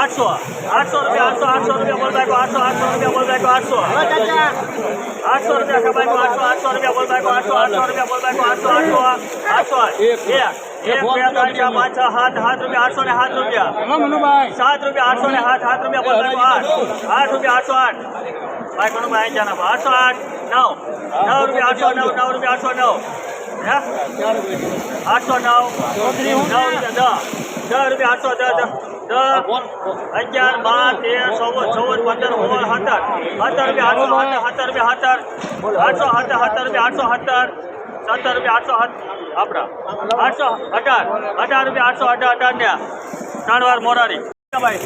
આઠસો આઠસો રૂપિયા આઠસો આઠસો રૂપિયા બોલ બાઈકો આઠસો આઠસો રૂપિયા બોલ બાઈકો આઠસો. આઠસો રૂપિયા કમાઈકો આઠસો આઠસો રૂપિયા બોલ બાઈકો આઠસો આઠસો રૂપિયા બોલ બાઈકો આઠસો આઠસો આઠસો. એક એક બે ત્રણ ચાર પાંચ છ સાત સાત રૂપિયા આઠસો ને સાત રૂપિયા. સાત રૂપિયા આઠસો ને સાત સાત રૂપિયા બોલ બાઈકો આઠ. આઠ રૂપિયા આઠસો આઠ. ભાઈ કોનું આઠસો આઠ નવ. નવ રૂપિયા આઠસો નવ નવ રૂપિયા આઠસો નવ. આઠસો નવ નવ દસ. દસ રૂપિયા આઠસો દસ અગિયાર, બાર, તેર, ચૌદ ચૌદ, પંદર, સોળ, સત્તર. સત્તર રૂપિયા આઠસો સત્તર રૂપિયા સત્તર. આઠસો સત્તર સત્તર રૂપિયા આઠસો સત્તર. સત્તર રૂપિયા આઠસો આપણા. આઠસો અઢાર. અઢાર રૂપિયા આઠસો અઢાર અઢાર ને ત્રણ વાર મોરારી. ભાઈ.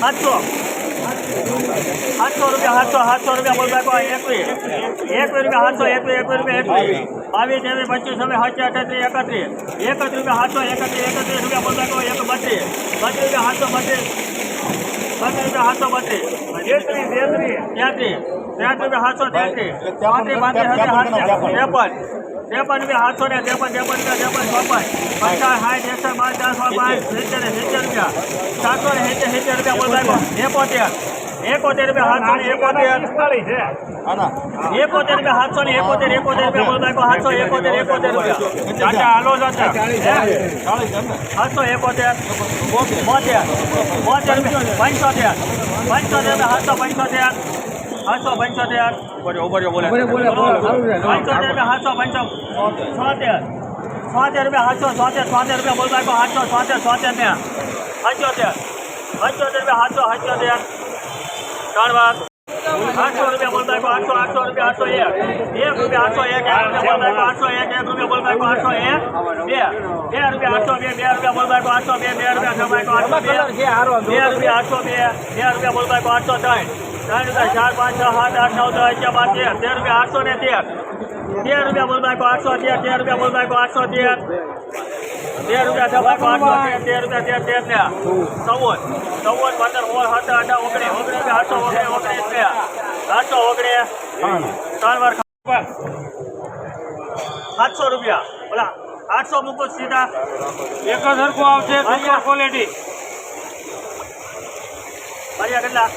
સાતસો સાતસો રૂપિયા સાતસો સાતસો રૂપિયા બોલ એકવીસ. એકવીસ રૂપિયા સાતસો એકવીસ એકવીસ રૂપિયા એકવીસ. બાવીસ એવી પચીસ છવ્વીસ સાતસો અઠત્રીસ એકત્રીસ. એકત્રીસ રૂપિયા સાતસો એકત્રીસ એકત્રીસ રૂપિયા બોલ ભાઈ એક બત્રીસ. બત્રીસ રૂપિયા સાતસો બત્રીસ. બત્રીસ રૂપિયા સાતસો બત્રીસ. તેત્રીસ તેત્રીસ તેત્રીસ. તેત્રીસ રૂપિયા સાતસો તેત્રીસ. પાંત્રીસ પાંત્રીસ હજાર ત્રેપન. ત્રેપન રૂપિયા સાતસો ને ત્રેપન ત્રેપન રૂપિયા ત્રેપન ચોપન. પચાસ સાઠ એકસઠ બાર ચારસો પાંચ સિત્તેર. સિત્તેર રૂપિયા. સાતસો ને સિત્તેર સિત્તેર રૂપિયા બોલ ભાઈ એકોતેર. એકોતેર રૂપિયા સાતસો ને એકોતેર એકોતેર રૂપિયા સાતસો ને એકોતેર એકોતેર રૂપિયા બોલ ભાઈ સાતસો એકોતેર એકોતેર રૂપિયા ચાચા હાલો ચાચા સાતસો એકોતેર બોતેર બોતેર રૂપિયા પંચોતેર પંચોતેર રૂપિયા સાતસો પંચોતેર સાતસો પંચોતેર બોલ્યો બોલ્યો બોલે પંચોતેર રૂપિયા સાતસો પંચો છોતેર છોતેર રૂપિયા સાતસો છોતેર છોતેર રૂપિયા બોલ ભાઈ સાતસો છોતેર છોતેર ને પંચોતેર પંચોતેર રૂપિયા સાતસો પંચોતેર ત્રણ વાર. આઠસો રૂપિયા બોલ ભાઈ આઠસો આઠસો રૂપિયા આઠસો એક. એક રૂપિયા આઠસો એક રૂપિયા આઠસો એક એક રૂપિયા બોલતા આઠસો એક. બે. બે રૂપિયા આઠસો બે બે રૂપિયા બોલતા આઠસો બે બે રૂપિયા જમાય આઠસો બે. બે રૂપિયા આઠસો બે બે રૂપિયા બોલ ભાઈ આઠસો ત્રણ. ત્રણ રૂપિયા ચાર પાંચ છ સાત આઠ નવ દસ અગિયાર બાર તેર. તેર રૂપિયા આઠસો ને તેર. તેર રૂપિયા બોલતા આઠસો તેર તેર રૂપિયા બોલ ભાઈ આઠસો તેર. તેર રૂપિયા દબાકો આઠસો તેર રૂપિયા તેર તેર ને ચૌદ. ચૌદ પંદર સોળ સત્તર અઢાર ઓગણીસ. ઓગણીસ આઠસો ઓગણીસ ઓગણીસ રૂપિયા આઠસો ઓગણીસ. ત્રણ. વાર સાતસો રૂપિયા. ઓલા આઠસો મૂકો સીધા. એક જ સરખું આવશે ક્વોલિટી કેટલા?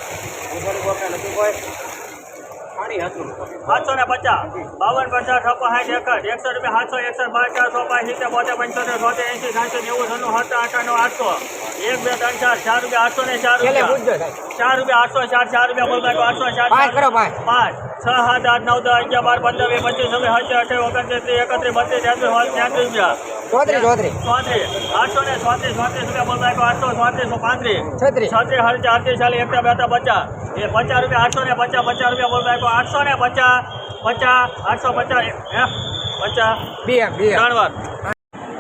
સાતસો ને પચાસ. બાવન પચાસ છપ્પન સાઠ એકસઠ. એકસઠ રૂપિયા સાતસો એકસઠ બાર ચારસો પાંચ સિત્તેર બોતેર પંચોતેર સોતેર એંસી સાતસો નેવું છન્નું સત્તર અઠાણું આઠસો. એક બે ત્રણ ચાર ચાર રૂપિયા આઠસો ને ચાર રૂપિયા. ચાર રૂપિયા આઠસો ચાર ચાર રૂપિયા બોલતા આઠસો ચાર પાંચ છ સાત આઠ નવ દસ અગિયાર બાર પંદર વીસ પચીસ છવ્વીસ સત્તર અઠાવીસ ઓગણત્રીસ એકત્રીસ બત્રીસ તેત્રીસ ત્યાંત્રીસ રૂપિયા ચોત્રીસ ચોત્રીસ. ચોત્રીસ. આઠસો ને ચોત્રીસ ચોત્રીસ રૂપિયા બોલતા એક આઠસો ચોત્રીસ પાંત્રીસ. છત્રીસ. છત્રીસ હજાર ચારત્રીસ ચાલી એકતા બેતા પચાસ. એ પચાસ રૂપિયા આઠસો ને પચાસ પચાસ રૂપિયા બોલતા એક આઠસો ને પચાસ પચાસ આઠસો પચાસ હે? પચાસ. બે બે. ત્રણ વાર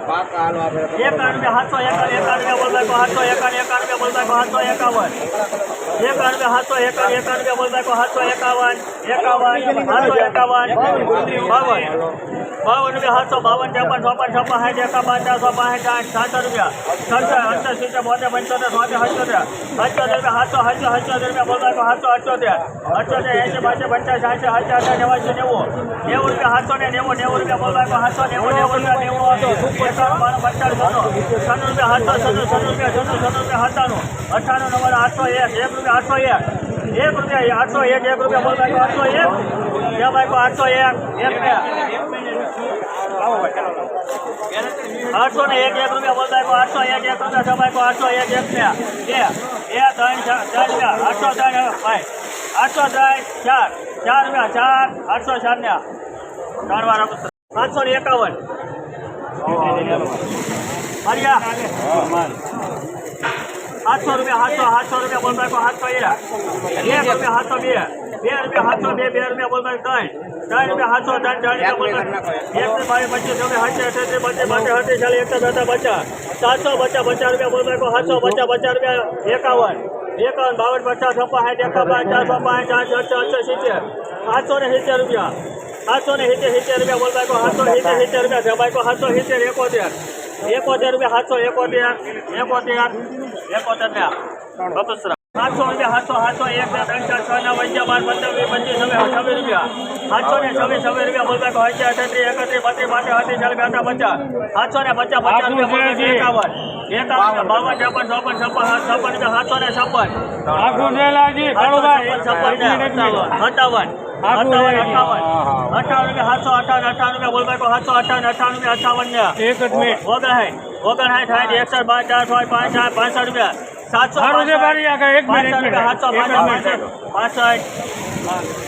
એકાવન રૂપિયા સાતસો એકાવન એકાવન રૂપિયા બોલતા સાતસો એકાવન એકાવન રૂપિયા બોલતા સાતસો એકાવન. રૂપિયા સાતસો એકાવન એકાવન રૂપિયા બોલ ભાઈ સાતસો એકાવન એકાવન સાતસો એકાવન, બાવન. બાવન રૂપિયા સાતસો બાવન, ત્રેપન, ચોપન, છપ્પન સાઠ એકાવન, ચારસો, પાંસઠ, આઠ, સાતસો રૂપિયા. છસો અઠસો સિત્તેર, બોતેર, પંચોતેર, સોતેર અઠ્યોતેર અઠ્યોતેર રૂપિયા સાતસો સાતસો અઠ્યોતેર રૂપિયા બોલ ભાઈ સાતસો અઠ્યોતેર. અઠ્યોતેર એસી પાંચસો પંચાસ સાતસો સાઠ અઠાર નેવાસી નેવું નેવું. રૂપિયા સાતસો ને નેવું નેવું રૂપિયા બોલ ભાઈ સાતસો નેવું નેવું રૂપિયા, નેવું એકાવન બાર પચાસ છન્નું છન્નું રૂપિયા સાતસો છન્નું રૂપિયા, છન્નું છન્નું રૂપિયા સત્તાણું અઠ્ઠાણું નંબર આઠસો એક એક રૂપિયા આઠસો એક. એક રૂપિયા આઠસો એક એક રૂપિયા બોલ ભાઈ આઠસો એક. બે ભાઈ આઠસો એક. એક બે. આઠસો ને એક એક રૂપિયા બોલ ભાઈ આઠસો એક એક રૂપિયા છ ભાઈ આઠસો એક એક બે. બે બે ત્રણ ચાર ચાર રૂપિયા. આઠસો ત્રણ ભાઈ. આઠસો ત્રણ ચાર. ચાર રૂપિયા ચાર. આઠસો ચાર ને ત્રણ વાર. સાતસો ને એકાવન. માર્યા સાતસો રૂપિયા સાતસો સાતસો રૂપિયા બોલ ભાઈ સાતસો એક એક રૂપિયા સાતસો બે બે રૂપિયા સાતસો બે બે રૂપિયા બોલ ભાઈ ત્રણ ત્રણ રૂપિયા સાતસો ત્રણ ચાર રૂપિયા બોલ ભાઈ એક ને બાવીસ પચીસ છવ્વીસ સાતસો અઠ્યાસી બત્રીસ બાવીસ અઠ્યાસી ચાલીસ એકસો બેતા પચાસ સાતસો પચાસ પચાસ રૂપિયા બોલ ભાઈ સાતસો પચાસ પચાસ રૂપિયા એકાવન એકાવન બાવન પચાસ છપ્પન સાઠ એકાવન ચારસો પાંચ ચારસો અઠસો અઠસો સિત્તેર સાતસો ને સિત્તેર રૂપિયા સાતસો ને સિત્તેર સિત્તેર રૂપિયા બોલ ભાઈ સાતસો સિત્તેર સિત્તેર રૂપિયા છે ભાઈ સાતસો સિત્તેર એકોતેર એકોતેર રૂપિયા સાતસો એકોતેર એકોતેર એકોતેર ને બપસરા સાતસો રૂપિયા સાતસો સાતસો એક બે ત્રણ ચાર છ નવ અગિયાર બાર પંદર વીસ પચીસ છવ્વીસ છવ્વીસ રૂપિયા. સાતસો ને છવ્વીસ છવ્વીસ રૂપિયા બોલતા કહો છે અઠત્રીસ એકત્રીસ બત્રીસ પાંત્રીસ અઠત્રીસ ચાલીસ બેતા પચાસ. સાતસો ને પચાસ પચાસ રૂપિયા એકાવન. એકાવન બાવન. છપ્પન ચોપન છપ્પન છપ્પન રૂપિયા સાતસો ને છપ્પન. છપ્પન સત્તાવન અઠાવન અઠાવન રૂપિયા સાતસો અઠાવન અઠાવન રૂપિયા બોલતા કહો સાતસો અઠાવન અઠાવન રૂપિયા અઠાવન ને એક જ મિનિટ. ઓગણસાઠ સાઠ એકસઠ બાર ચાર છ પાંચ સાઠ પાંસઠ રૂપિયા. સાતસો સારું રૂપિયા સાતસો મિનિટ. પાસઠ.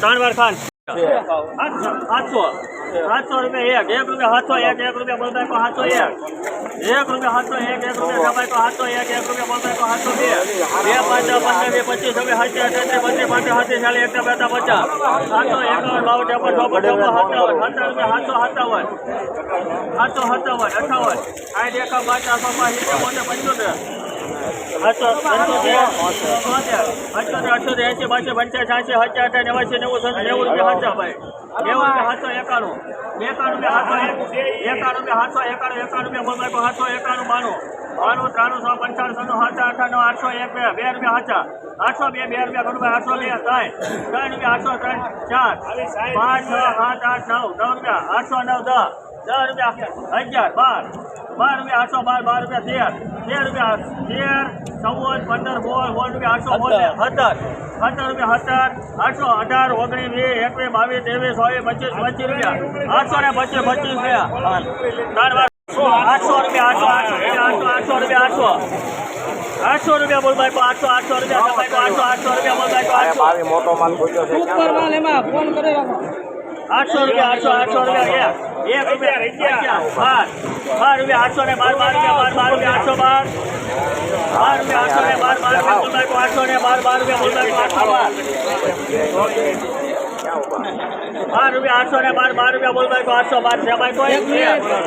ત્રણ વાર ખાન સાતસો સાતસો રૂપિયા એક એક રૂપિયા સાતસો એક એક રૂપિયા બોલતા કહો સાતસો એક. એક રૂપિયા સાતસો એક એક રૂપિયા સભાઈ કહો સાતસો એક એક રૂપિયા બોલતા કો સાતસો બે. બે પાંચ પંદર બે પચીસ છવ્વીસ સાતસો અઠ્યાસી બત્રીસ પાંત્રીસ સાતસો ચાલીસ એક બેતા પચાસ. સાતસો એકાવન બાવન ત્રેપન ચોપન ચોપન સત્તાવન સત્તાવન રૂપિયા સાતસો સત્તાવન. સાતસો સત્તાવન અઠાવન. સાઠ એકા પાંચ આસો પાંચ પંચોતેર. સાતસો અઠ્યોતેર એંસી બાસી પંચાસી છ્યાસી સત્યા અઠા નેવાસી નેવું સત્તર નેવું રૂપિયા સાચા ભાઈ નેવું સાતસો એકાણું એકાણું રૂપિયા સાતસો એક એકાણું રૂપિયા સાતસો એકાણું એકાણું રૂપિયા સાતસો એકાણું બાણું બાણું ત્રાણું સો પંચાણું સત્તર સાતસો અઠાણું આઠસો એક બે બે રૂપિયા સાચા આઠસો બે બે રૂપિયા ઘણું આઠસો બે ત્રણ ત્રણ રૂપિયા આઠસો ત્રણ ચાર પાંચ છ સાત આઠ નવ નવ રૂપિયા આઠસો નવ દસ દસ રૂપિયા અગિયાર બાર. બાર રૂપિયા આઠસો બાર બાર રૂપિયા તેર. તેર રૂપિયા તેર ચૌદ પંદર સોળ સોળ રૂપિયા આઠસો બોતેર. સત્તર. સત્તર રૂપિયા સત્તર આઠસો અઢાર ઓગણીસ વીસ એકવીસ બાવીસ ત્રેવીસ ચોવીસ પચીસ પચીસ રૂપિયા. આઠસો ને પચીસ પચીસ રૂપિયા. ત્રણ વાર. આઠસો રૂપિયા આઠસો આઠસો રૂપિયા આઠસો આઠસો રૂપિયા આઠસો. આઠસો રૂપિયા બોલ ભાઈ આઠસો આઠસો રૂપિયા આઠસો આઠસો રૂપિયા બોલ ભાઈ મોટો માલ પૂછ્યો છે. આઠસો રૂપિયા આઠસો આઠસો રૂપિયા એક એક રૂપિયા બાર બાર રૂપિયા આઠસો ને બાર બાર રૂપિયા બાર બાર રૂપિયા આઠસો બાર બાર રૂપિયા આઠસો ને બાર બાર રૂપિયા આઠસો ને બાર બાર રૂપિયા આઠસો બાર. બાર રૂપિયા આઠસો ને બાર બાર રૂપિયા બોલતા આઠસો બાર છે. ભાઈ કોઈ આઠસો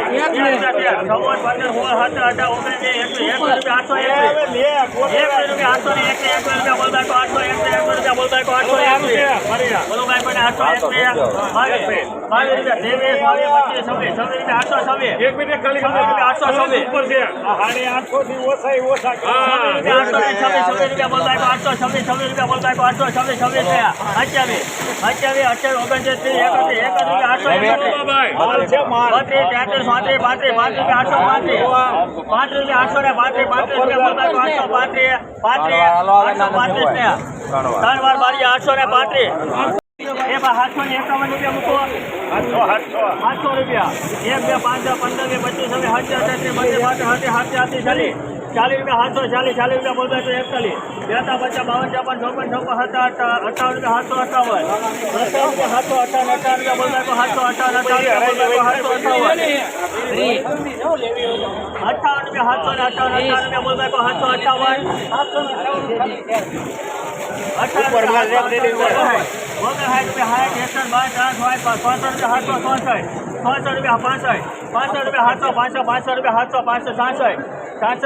બોલો ભાઈ છવ્વીસ છવ્વીસ રૂપિયા બોલતા આઠસો છવ્વીસ. છવ્વીસ રૂપિયા બોલતા આઠસો છવ્વીસ છવ્વીસ થયા અઠ્યાવીસ. અઠ્યાવીસ. અઠ્યાવીસ ઓગણત્રીસ ત્રીસ એકત્રીસ આઠસો એકત્રીસ ભાઈ માલ છે માલ બત્રીસ તેત્રીસ પાંત્રીસ પાંત્રીસ પાંત્રીસ આઠસો પાંત્રીસ પાંત્રીસ આઠસો ને પાંત્રીસ પાંત્રીસ આઠસો પાંત્રીસ પાંત્રીસ આઠસો પાંત્રીસ ને ત્રણ વાર બારી આઠસો ને પાંત્રીસ એ સાતસો ને એકાવન રૂપિયા મૂકો સાતસો રૂપિયા એક બે પાંચ પંદર બે પચીસ હવે હાથે હાથે બત્રીસ પાંત્રીસ સાતસો હાથે આશી ચાલીસ ચાલીસ રૂપિયા સાતસો ચાલીસ ચાલીસ રૂપિયા બોલતા તો એકતાલીસ. બેતા પચાસ બાવન ચોપન ચોપન છપ્પન સત્તા અઠાવન રૂપિયા સાતસો અઠાવન અઠાવન રૂપિયા સાતસો અઠાવન અઠાવન રૂપિયા બોલતા તો સાતસો અઠાવન અઠાવન રૂપિયા સાતસો અઠાવન અઠાવન રૂપિયા સાતસો ને અઠાવન અઠાવન રૂપિયા બોલતા તો સાતસો અઠાવન પાંસઠ રૂપિયા પાંસઠ પાંચસો રૂપિયા, સાતસો પાંચસો પાંચસો રૂપિયા, સાતસો, પાંચસો સાસઠ સાસઠ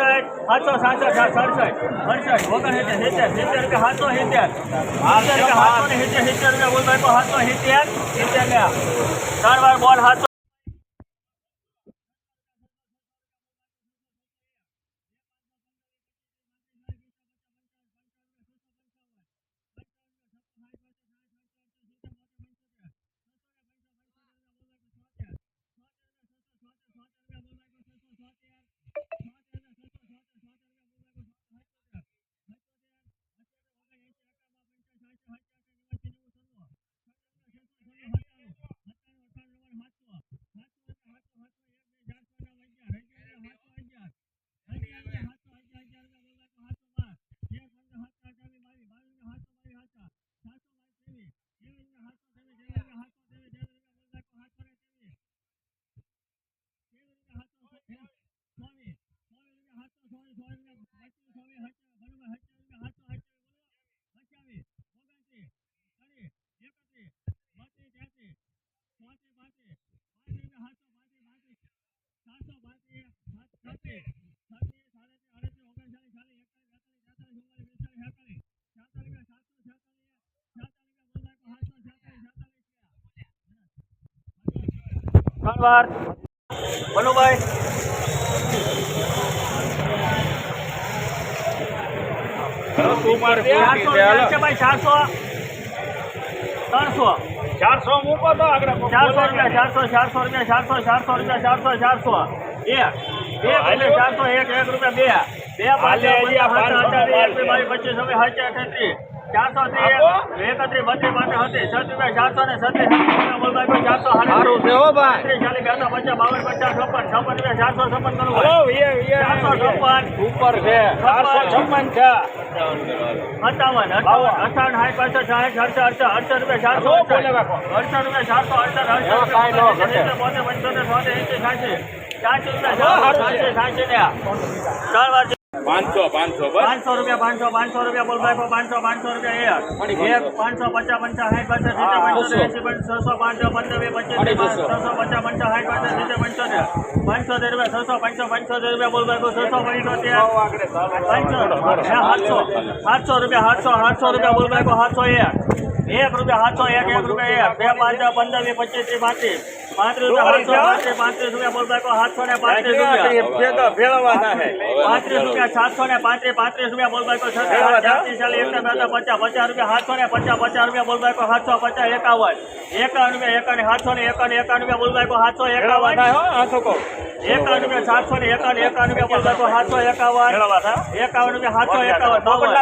સાતસો સાસઠ સડસઠ અડસઠ ઓગણસિત્તેર સિત્તેર સિત્તેર રૂપિયા, સાતસો સિત્તેર સિત્તેર રૂપિયા, સાતસો ને સિત્તેર સિત્તેર રૂપિયા બોલભાઈ તો સાતસો સિત્તેર સિત્તેર ત્રણ વાર બોલ, સાતસો ત્રણ વાર. મનુભાઈ. ચારસો ચારસો ત્રણસો. ચારસો મૂકો તો આગળ ચારસો રૂપિયા ચારસો ચારસો રૂપિયા ચારસો ચારસો રૂપિયા ચારસો ચારસો. એક રૂપિયા ચારસો એક એક રૂપિયા બે. બે પાંચ પચીસ હવે હજાર અઠત્રીસ ચારસો એકત્રીસ બત્રીસ હતી. સત રૂપિયા ચારસો ને સત્રીસ રૂપિયા બોલ ભાઈ કોઈ ચારસો સારું છે હો ભાઈ. ત્રીસ ચાલીસ બેસો પચાસ બાવન પચાસ છપ્પન. છપ્પન રૂપિયા ચારસો છપ્પન વીએ ચારસો છપ્પન. ઉપર છે. ચારસો છપ્પન. છે. અઠાવન અઠાવન અઠાવન સાઠ પાસઠ સાઠ અડસઠ અડસઠ અડસઠ રૂપિયા ચારસો અડસઠ. રૂપિયા ચારસો અડસઠ અડસઠ બોતેર પંચોતેર છોતેર એંસી છ્યાસી ચારસો રૂપિયા. ત્રણ વાર પાંચસો પાંચસો પાંચસો રૂપિયા પાંચસો પાંચસો રૂપિયા બોલભાઈ પાંચસો પાંચસો રૂપિયા એક. પાંચસો. પચાસ પંચા સાઠ પચાસ સિત્તેર પંચોતેર એંસી છસો પાંચસો પંચાવી પચીસ છસો પચાસ પંચાસ સાઠ પચાસ સિત્તેર પંચોતેર. પંચોતેર રૂપિયા છસો પાંચસો પંચોતેર રૂપિયા બોલભાઈ છસો પંચોતેર. પાંચસો. સાતસો. સાતસો રૂપિયા સાતસો સાતસો રૂપિયા બોલભાઈ સાતસો એક. એક રૂપિયા સાતસો એક એક રૂપિયા એક. બે પાંચ પંદર વીસ પચીસ ત્રીસ પાંત્રીસ. પાંત્રીસ રૂપિયા સાતસો પાંત્રીસ પાંત્રીસ રૂપિયા બોલ ભાઈ સાતસો ને પાંત્રીસ રૂપિયા પાંત્રીસ રૂપિયા સાતસો ને પાંત્રીસ પાંત્રીસ રૂપિયા બોલ ભાઈ છત્રીસ ચાલીસ ચાલીસ એકસો બે પચાસ પચાસ રૂપિયા સાતસો ને પચાસ પચાસ રૂપિયા બોલ ભાઈ સાતસો પચાસ એકાવન એકાવન રૂપિયા એકાવન સાતસો ને એકાવન એકાવન રૂપિયા બોલ ભાઈ સાતસો એકાવન એકાવન રૂપિયા સાતસો ને એકાવન એકાવન રૂપિયા બોલ ભાઈ સાતસો એકાવન એકાવન રૂપિયા સાતસો એકાવન બાવન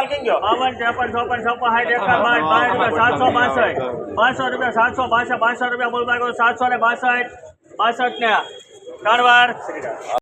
બાવન ત્રેપન ચોપન છપ્પન સાઠ એકાવન બાર બાર રૂપિયા સાતસો બાસઠ બાસઠ રૂપિયા સાતસો બાસઠ બાસઠ રૂપિયા બોલ ભાઈ સાતસો ને બાસઠ બાસઠ ને ત્રણ વાર.